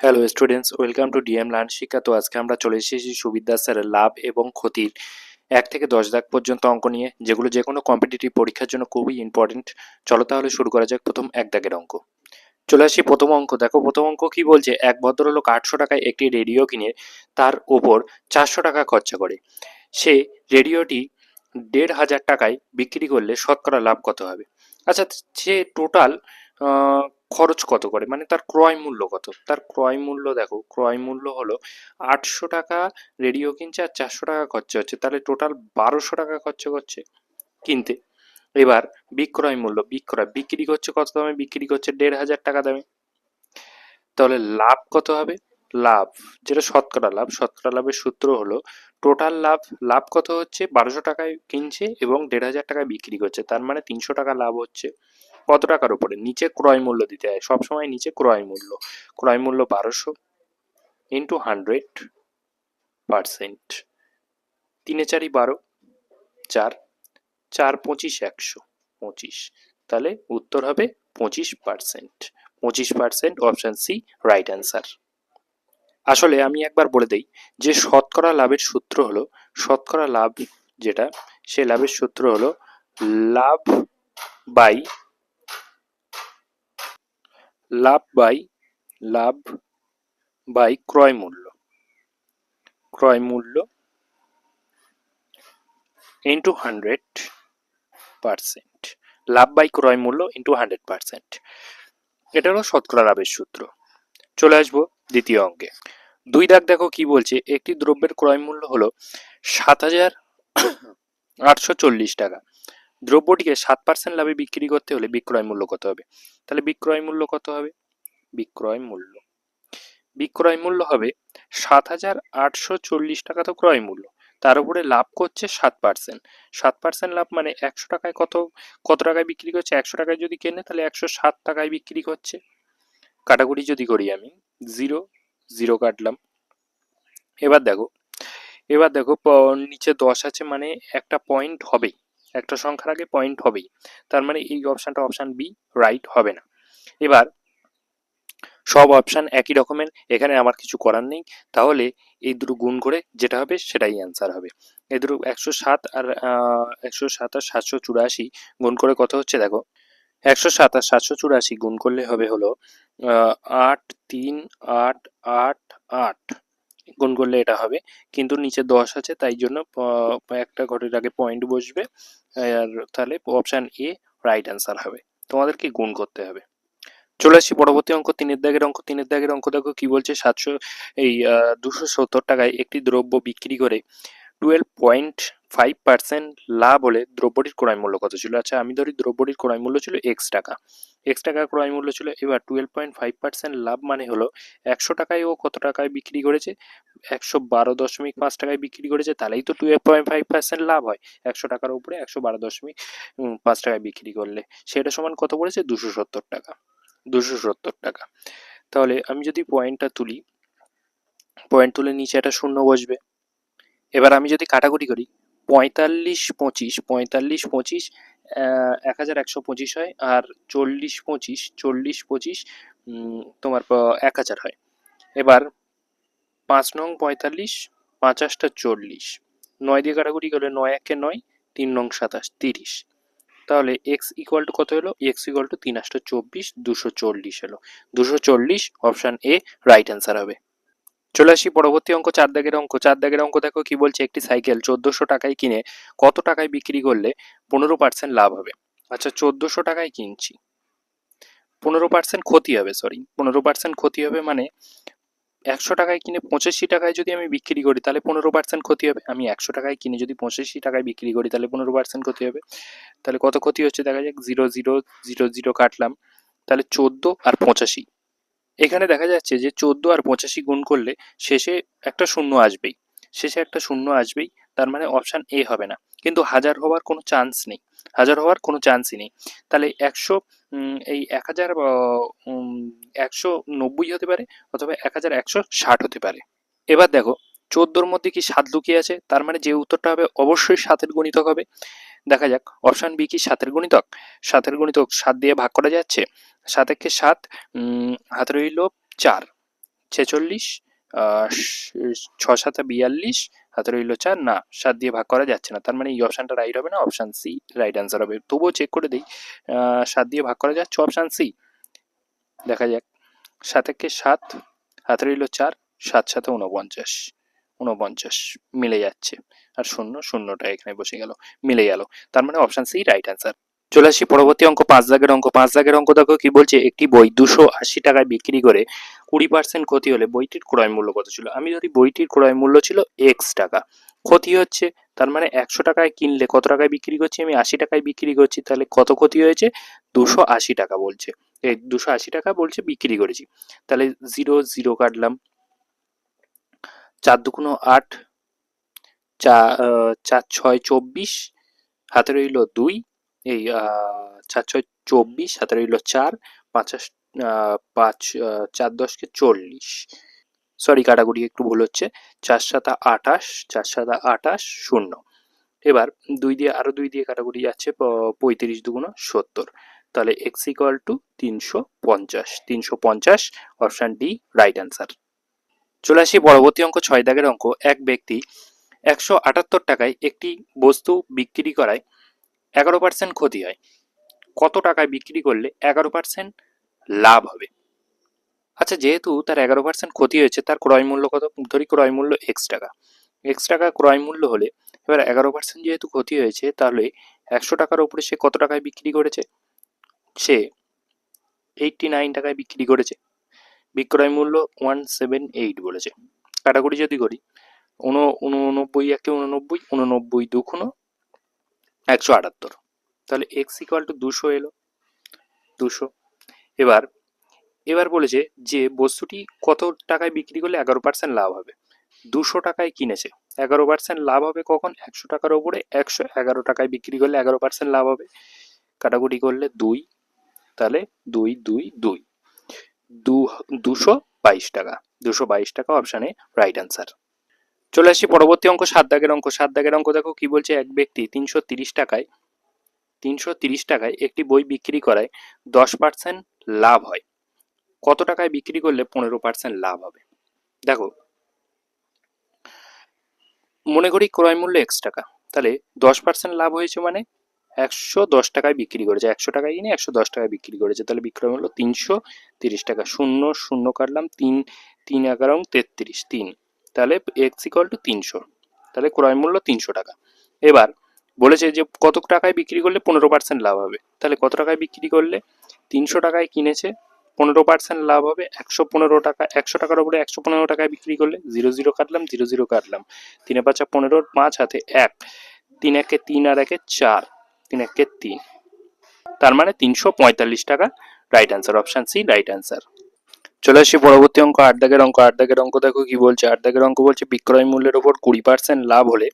Hello students welcome to DM learn শিক্ষা তো আজকে আমরা চলে এসেছি সুবিদ্যা স্যারের লাভ এবং ক্ষতির এক থেকে দশ দাগ পর্যন্ত অঙ্ক নিয়ে, যেগুলো যে কোনো কম্পিটিটিভ পরীক্ষার জন্য খুবই ইম্পর্টেন্ট চলো তাহলে শুরু করা যাক প্রথম এক দাগের অঙ্ক। চলে আসি প্রথম অঙ্ক। দেখো, প্রথম অঙ্ক কি বলছে? এক ভদ্রলোক আটশো টাকায় একটি রেডিও কিনে, তার ওপর চারশো টাকা খরচা করে। সে রেডিওটি দেড় হাজার টাকায় বিক্রি করলে শতকরা লাভ কত হবে? আচ্ছা সে টোটাল খরচ কত করে? মানে তার ক্রয় মূল্য কত? তার ক্রয় মূল্য দেখো, ক্রয় মূল্য হলো আটশো টাকা রেডিও কিনছে আর চারশো টাকা খরচা হচ্ছে। তাহলে টোটাল বারোশো টাকা খরচা করছে কিনতে। এবার বিক্রয় মূল্য, বিক্রয়, বিক্রি করছে কত দামে? বিক্রি করছে দেড় হাজার টাকা দামে। তাহলে লাভ কত হবে? লাভ, যেটা শতকরা লাভ, শতকরা লাভের সূত্র হলো টোটাল লাভ লাভ কত হচ্ছে? বারোশো টাকায় কিনছে এবং দেড় হাজার টাকায় বিক্রি করছে। তার মানে তিনশো টাকা লাভ হচ্ছে। কত টাকার উপরে? নিচে ক্রয় মূল্য দিতে হয়। সবসময় নিচে ক্রয় মূল্য। ক্রয় মূল্য বারোশো ইন্টু হান্ড্রেড পারসেন্ট তিনে চারি বারো, চার চার পঁচিশ একশো পঁচিশ। তাহলে উত্তর হবে পঁচিশ পার্সেন্ট পঁচিশ percent option C right answer আসলে আমি একবার বলে দেই, যে শতকরা লাভের সূত্র হলো, শতকরা লাভ যেটা, সে লাভের সূত্র হলো লাভ বাই লাভ বাই লাভ বাই ক্রয় মূল্য। ক্রয় মূল্য ইন্টু হান্ড্রেড পার্সেন্ট লাভ বাই ক্রয় মূল্য ইন্টু হান্ড্রেড পার্সেন্ট এটা হলো শতকরা লাভের সূত্র। চলে আসব দ্বিতীয় অঙ্কে। দুই দাগ দেখো কি বলছে? একটি দ্রব্যের ক্রয় মূল্য হলো সাত হাজার আটশো চল্লিশ টাকা। দ্রব্যটিকে সাত পার্সেন্ট লাভে বিক্রি করতে হলে বিক্রয় মূল্য কত হবে? তাহলে বিক্রয় মূল্য কত হবে? বিক্রয় মূল্য। বিক্রয় মূল্য হবে সাত হাজার আটশো চল্লিশ টাকা তো ক্রয় মূল্য। তার উপরে লাভ করছে সাত পার্সেন্ট সাত পার্সেন্ট লাভ মানে একশো টাকায় কত কত টাকায় বিক্রি করছে? একশো টাকায় যদি কেনে, তাহলে একশো সাত টাকায় বিক্রি করছে। কাটাকুটি যদি করি আমি জিরো জিরো কাটলাম। এবার দেখো এবার দেখো নিচে দশ আছে মানে একটা পয়েন্ট হবেই। একটা সংখ্যার আগে পয়েন্ট হবেই। তার মানে এই অপশানটা অপশান বি রাইট হবে না। এবার, সব অপশান একই রকমের, এখানে আমার কিছু করার নেই। তাহলে এই দুটো গুণ করে যেটা হবে সেটাই অ্যান্সার হবে। এই দুটো একশো সাত আর একশো সাত আর সাতশো চুরাশি গুণ করে কত হচ্ছে দেখো? একশো সাত আর সাতশো চুরাশি গুণ করলে হবে হলো আট, তিন, আট আট আট। গুণ করলে এটা হবে। কিন্তু নিচে দশ আছে, তাই জন্য একটা ঘরের আগে পয়েন্ট বসবে। আর তাহলে অপশান এ রাইট অ্যান্সার হবে। তোমাদেরকে গুণ করতে হবে। চলে আসি পরবর্তী অঙ্ক, তিনের দাগের অঙ্ক। তিনের দাগের অঙ্ক দেখো কি বলছে, সাতশো, এই দুশো সত্তর টাকায় একটি দ্রব্য বিক্রি করে টুয়েলভ পয়েন্ট ফাইভ পার্সেন্ট লাভ হলে দ্রব্যটির ক্রয় মূল্য কত ছিল? আচ্ছা আমি ধরি দ্রব্যটির ক্রয় মূল্য ছিল এক্স টাকা। এক্স টাকা ক্রয় মূল্য ছিল, এবার টুয়েলভ পয়েন্ট ফাইভ পার্সেন্ট লাভ মানে হলো একশো টাকায় ও কত টাকায় বিক্রি করেছে? একশো বারো দশমিক পাঁচ টাকায় বিক্রি করেছে, তাহলেই তো টুয়েলভ পয়েন্ট ফাইভ পার্সেন্ট লাভ হয়। একশো টাকার উপরে একশো বারো দশমিক পাঁচ টাকায় বিক্রি করলে। সেটা সমান কত পড়েছে? দুশো সত্তর টাকা। দুশো সত্তর টাকা। তাহলে আমি যদি পয়েন্টটা তুলি পয়েন্ট তুলে নিচে একটা শূন্য বসবে। এবার আমি যদি কাটাকুটি করি, পঁয়তাল্লিশ পঁচিশ পঁয়তাল্লিশ পঁচিশ এক হাজার একশো পঁচিশ হয়, আর চল্লিশ পঁচিশ চল্লিশ পঁচিশ তোমার এক হাজার হয়। এবার পাঁচ নং পঁয়তাল্লিশ, পাঁচাশটা চল্লিশ। নয় দিয়ে কাটাকুটি করলে নয় একে নয়, তিন নং সাতাশ, তিরিশ। তাহলে এক্স ইকুয়াল টু কত হলো? এক্স ইকুয়াল টু তিন আটটা চব্বিশ, দুশো চল্লিশ এলো দুশো চল্লিশ অপশান এ রাইট অ্যান্সার হবে। চলে আসি পরবর্তী অঙ্ক চার দাগের অঙ্ক। চার দাগের অঙ্ক দেখো কি বলছে? একটি সাইকেল চোদ্দোশো টাকায় কিনে কত টাকায় বিক্রি করলে পনেরো পার্সেন্ট লাভ হবে? আচ্ছা চোদ্দোশো টাকায় কিনছি। পনেরো পার্সেন্ট ক্ষতি হবে সরি পনেরো পার্সেন্ট ক্ষতি হবে মানে একশো টাকায় কিনে পঁচাশি টাকায় যদি আমি বিক্রি করি, তাহলে পনেরো পার্সেন্ট ক্ষতি হবে। আমি একশো টাকায় কিনে যদি পঁচাশি টাকায় বিক্রি করি, তাহলে পনেরো পার্সেন্ট ক্ষতি হবে। তাহলে কত ক্ষতি হচ্ছে? দেখা যাক জিরো জিরো জিরো জিরো কাটলাম। তাহলে চোদ্দ আর পঁচাশি। এখানে দেখা যাচ্ছে যে চোদ্দ আর পঁচাশি গুণ করলে শেষে একটা শূন্য আসবেই। শেষে একটা শূন্য আসবেই, তার মানে অপশান এ হবে না। কিন্তু হাজার হওয়ার কোনো চান্স নেই। হাজার হওয়ার কোনো চান্সই নেই। তাহলে একশো এই এক হাজার একশো নব্বই হতে পারে অথবা এক হাজার একশো ষাট হতে পারে। এবার দেখো, চোদ্দোর মধ্যে কি সাত লুকিয়ে আছে? তার মানে যে উত্তরটা হবে অবশ্যই সাতের গণিতক হবে। দেখা যাক অপশান বি কি সাতের গণিতক? সাতের গণিতক সাত দিয়ে ভাগ করা যাচ্ছে? সাত একে সাত হাত রইল চার। ছেচল্লিশ ছ সাতা বিয়াল্লিশ, হাত রইল চার। না, সাত দিয়ে ভাগ করা যাচ্ছে না। তার মানে এই অপশানটা রাইট হবে না অপশান সি রাইট অ্যান্সার হবে। তবুও চেক করে দিই সাত দিয়ে ভাগ করা যাচ্ছে অপশান সি দেখা যাক। সাত একে সাত, হাত রইল চার, সাত সাথে উনপঞ্চাশ উনপঞ্চাশ মিলে যাচ্ছে। আর শূন্য, শূন্যটা এখানে বসে গেল, মিলে গেল। তার মানে অপশান সি রাইট অ্যান্সার চলে আসি পরবর্তী অঙ্ক, পাঁচ দাগের অঙ্ক। পাঁচ দাগের অঙ্ক দেখো কি বলছে, একটি বই দুশো আশি টাকায় বিক্রি করে কুড়ি পার্সেন্ট ক্ষতি হলে বইটির ক্রয় মূল্য কত ছিল? আমি ধরি বইটির ক্রয় মূল্য ছিল এক্স টাকা, ক্ষতি হচ্ছে তার মানে একশো টাকায় কিনলে কত টাকায় বিক্রি করছি আমি? আশি টাকায় বিক্রি করছি, তাহলে কত ক্ষতি হয়েছে? দুশো আশি টাকা বলছে। এই দুশো আশি টাকা বলছে বিক্রি করেছি। তাহলে জিরো জিরো কাটলাম। চার দুগুণ আট চার ছয় চব্বিশ, হাতে রইল দুই এই চার ছয় চব্বিশ হাতে রইল চার, পাঁচাশ পাঁচ চার দশকে চল্লিশ। সরি কাটাকুটি একটু ভুল হচ্ছে। চার সাতা আঠাশ, চার সাতা আঠাশ শূন্য। এবার দুই দিয়ে আরও দুই দিয়ে কাটাকুটি যাচ্ছে পঁয়ত্রিশ দুগুণ সত্তর। তাহলে এক্স ইকুয়াল টু তিনশো পঞ্চাশ। তিনশো পঞ্চাশ অপশান ডি রাইট অ্যান্সার চলে আসি পরবর্তী অঙ্ক, ছয় দাগের অঙ্ক। এক ব্যক্তি একশো আটাত্তর টাকায় একটি বস্তু বিক্রি করায়। এগারো পার্সেন্ট ক্ষতি হয়। কত টাকায় বিক্রি করলে এগারো পার্সেন্ট লাভ হবে? আচ্ছা যেহেতু তার এগারো পার্সেন্ট ক্ষতি হয়েছে, তার ক্রয় মূল্য কত? ধরি ক্রয় মূল্য এক্স টাকা। এক্স টাকা ক্রয় মূল্য হলে এবার এগারো পার্সেন্ট যেহেতু ক্ষতি হয়েছে, তাহলে একশো টাকার উপরে সে কত টাকায় বিক্রি করেছে? সে এইটটি নাইন টাকায় বিক্রি করেছে। বিক্রয় মূল্য ওয়ান সেভেন এইট বলেছে। কাটাকুটি যদি করি, উন, উননব্বই একে উননব্বই উননব্বই দুখুনো একশো আটাত্তর। তাহলে এক্স ইকুয়াল টু দুশো এলো। দুশো। এবার এবার বলেছে যে বস্তুটি কত টাকায় বিক্রি করলে এগারো পার্সেন্ট লাভ হবে? দুশো টাকায় কিনেছে। এগারো পার্সেন্ট লাভ হবে কখন? একশো টাকার ওপরে। একশো এগারো টাকায় বিক্রি করলে এগারো পার্সেন্ট লাভ হবে। কাটাকুটি করলে দুই। তাহলে দুই দুই দুই। দুশো বাইশ টাকা। দুশো বাইশ টাকা অপশানে রাইট অ্যান্সার চলে আসি পরবর্তী অঙ্ক, সাত দাগের অঙ্ক। সাত দাগের অঙ্ক দেখো কি বলছে? এক ব্যক্তি তিনশো তিরিশ টাকায়, তিনশো তিরিশ টাকায় একটি বই বিক্রি করায় দশ পার্সেন্ট লাভ হয়। কত টাকায় বিক্রি করলে পনেরো পার্সেন্ট লাভ হবে? দেখো, মনে করি ক্রয় মূল্য এক্স টাকা। তাহলে দশ পার্সেন্ট লাভ হয়েছে মানে একশো দশ টাকায় বিক্রি করেছে। একশো টাকায় কিনে একশো দশ টাকায় বিক্রি করেছে। তাহলে বিক্রয় মূল্য তিনশো তিরিশ টাকা। শূন্য শূন্য কাটলাম, তিন তিন এগারো, তেত্রিশ, তিন। তাহলে এক্স ইকুয়াল টু তিনশো। তাহলে ক্রয় মূল্য তিনশো টাকা। এবার বলেছে যে কত টাকায় বিক্রি করলে পনেরো পার্সেন্ট লাভ হবে। তাহলে কত টাকায় বিক্রি করলে? তিনশো টাকায় কিনেছে, পনেরো পার্সেন্ট লাভ হবে, একশো পনেরো টাকা, একশো টাকার উপরে একশো পনেরো টাকায় বিক্রি করলে জিরো জিরো কাটলাম, জিরো জিরো কাটলাম। তিনে পাঁচা পনেরোর পাঁচ হাতে এক, তিন একে তিন আর একে চার, তিন একে তিন। তার মানে তিনশো পঁয়তাল্লিশ টাকা right answer option C right answer চলে আসি পরবর্তী অঙ্ক, আট দাগের অঙ্ক। আট দাগের অঙ্ক দেখো কি বলছে? আট দাগের অঙ্ক বলছে, বিক্রয় মূল্যের ওপর কুড়ি পার্সেন্ট লাভ হলে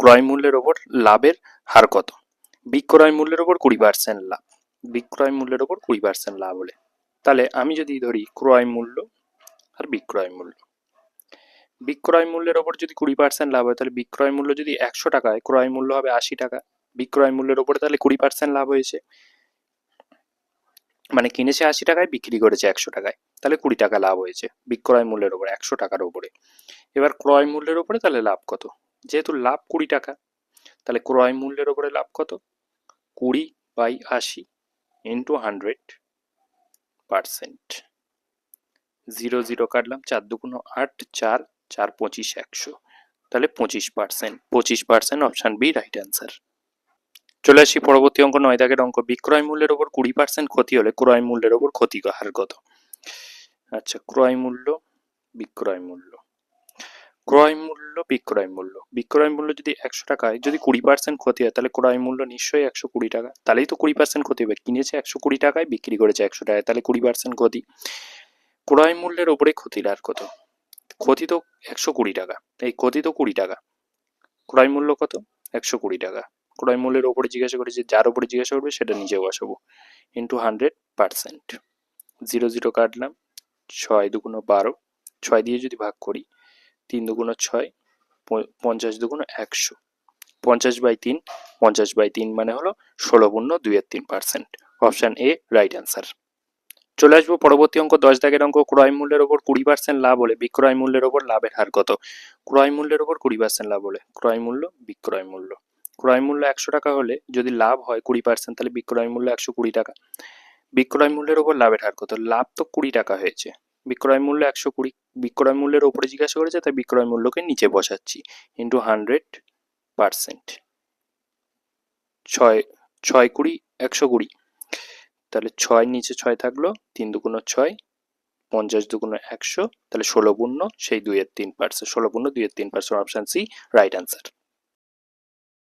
ক্রয় মূল্যের ওপর লাভের হার কত? বিক্রয় মূল্যের ওপর কুড়ি পার্সেন্ট লাভ। বিক্রয় মূল্যের ওপর কুড়ি পার্সেন্ট লাভ হলে। তাহলে আমি যদি ধরি ক্রয় মূল্য আর বিক্রয় মূল্য। বিক্রয় মূল্যের ওপর যদি কুড়ি পার্সেন্ট লাভ হয়, তাহলে বিক্রয় মূল্য যদি একশো টাকায়, ক্রয় মূল্য হবে আশি টাকা। বিক্রয় মূল্যের ওপরে তাহলে কুড়ি পার্সেন্ট লাভ হয়েছে। মানে কিনেছে আশি টাকায়, বিক্রি করেছে একশো টাকায়। তাহলে কুড়ি টাকা লাভ হয়েছে। বিক্রয় মূল্যের ওপরে, একশো টাকার ওপরে। এবার ক্রয় মূল্যের ওপরে তাহলে লাভ কত? যেহেতু লাভ কুড়ি টাকা, তাহলে ক্রয় মূল্যের ওপরে লাভ কত? কুড়ি বাই আশি into hundred percent zero zero কাটলাম, চার দুগুণ আট, চার চার পঁচিশ, একশো। তাহলে পঁচিশ পার্সেন্ট পঁচিশ percent option B right answer চলে আসি পরবর্তী অঙ্ক, নয় দাগের অঙ্ক। বিক্রয় মূল্যের ওপর কুড়ি পার্সেন্ট ক্ষতি হলে ক্রয় মূল্যের ওপর ক্ষতি হার কত আচ্ছা ক্রয় মূল্য, বিক্রয় মূল্য। ক্রয় মূল্য, বিক্রয় মূল্য। বিক্রয় মূল্য যদি একশো টাকায় যদি কুড়ি পার্সেন্ট ক্ষতি হয়, তাহলে ক্রয় মূল্য নিশ্চয়ই একশো কুড়ি টাকা। তাহলেই তো কুড়ি পার্সেন্ট ক্ষতি হবে। কিনেছে একশো কুড়ি টাকায়, বিক্রি করেছে একশো টাকায়, তাহলে কুড়ি পার্সেন্ট ক্ষতি। ক্রয় মূল্যের ওপরে ক্ষতির আর কত? ক্ষতি তো একশো কুড়ি টাকা। এই ক্ষতি তো কুড়ি টাকা। ক্রয় মূল্য কত? একশো কুড়ি টাকা। ক্রয় মূল্যের ওপরে জিজ্ঞাসা করেছে, যার ওপরে জিজ্ঞাসা করবে, সেটা নিজে বসাবো into hundred percent zero zero কাটলাম ছয় দুগুণ বারো, ছয় দিয়ে যদি ভাগ করি, তিন দুগুণ ছয় পঞ্চাশ দুগুণ একশো। পঞ্চাশ বাই তিন, পঞ্চাশ বাই তিন মানে হলো ষোলো পূর্ণ দুইয়ের তিন percent. Option A, right answer. চলে আসব পরবর্তী অঙ্ক, দশ দাগের অঙ্ক, ক্রয় মূল্যের ওপর কুড়ি পার্সেন্ট লাভ হলে বিক্রয় মূল্যের ওপর লাভের হার কত? ক্রয় মূল্যের ওপর কুড়ি পার্সেন্ট লাভ হলে ক্রয় মূল্য, বিক্রয় মূল্য। ক্রয় মূল্য একশো টাকা হলে যদি লাভ হয় কুড়ি পার্সেন্ট, তাহলে বিক্রয় মূল্য একশো কুড়ি টাকা। বিক্রয় মূল্যের ওপর লাভের হার কত? লাভ তো কুড়ি টাকা হয়েছে। বিক্রয় মূল্য একশো কুড়ি, বিক্রয় মূল্যের ওপরে জিজ্ঞাসা করেছে, তাই বিক্রয় মূল্যকে নিচে বসাচ্ছি ইন্টু হান্ড্রেড পার্সেন্ট ছয় ছয় কুড়ি, একশো কুড়ি। তাহলে ছয় নিচে ছয় থাকল, তিন দুগুণ ছয়, পঞ্চাশ দুগুণ একশো, তাহলে ষোলো পূর্ণ সেই দুইয়ের তিন পার্সেন্ট, ষোলো পূর্ণ দুইয়ের তিন percent option C, right answer.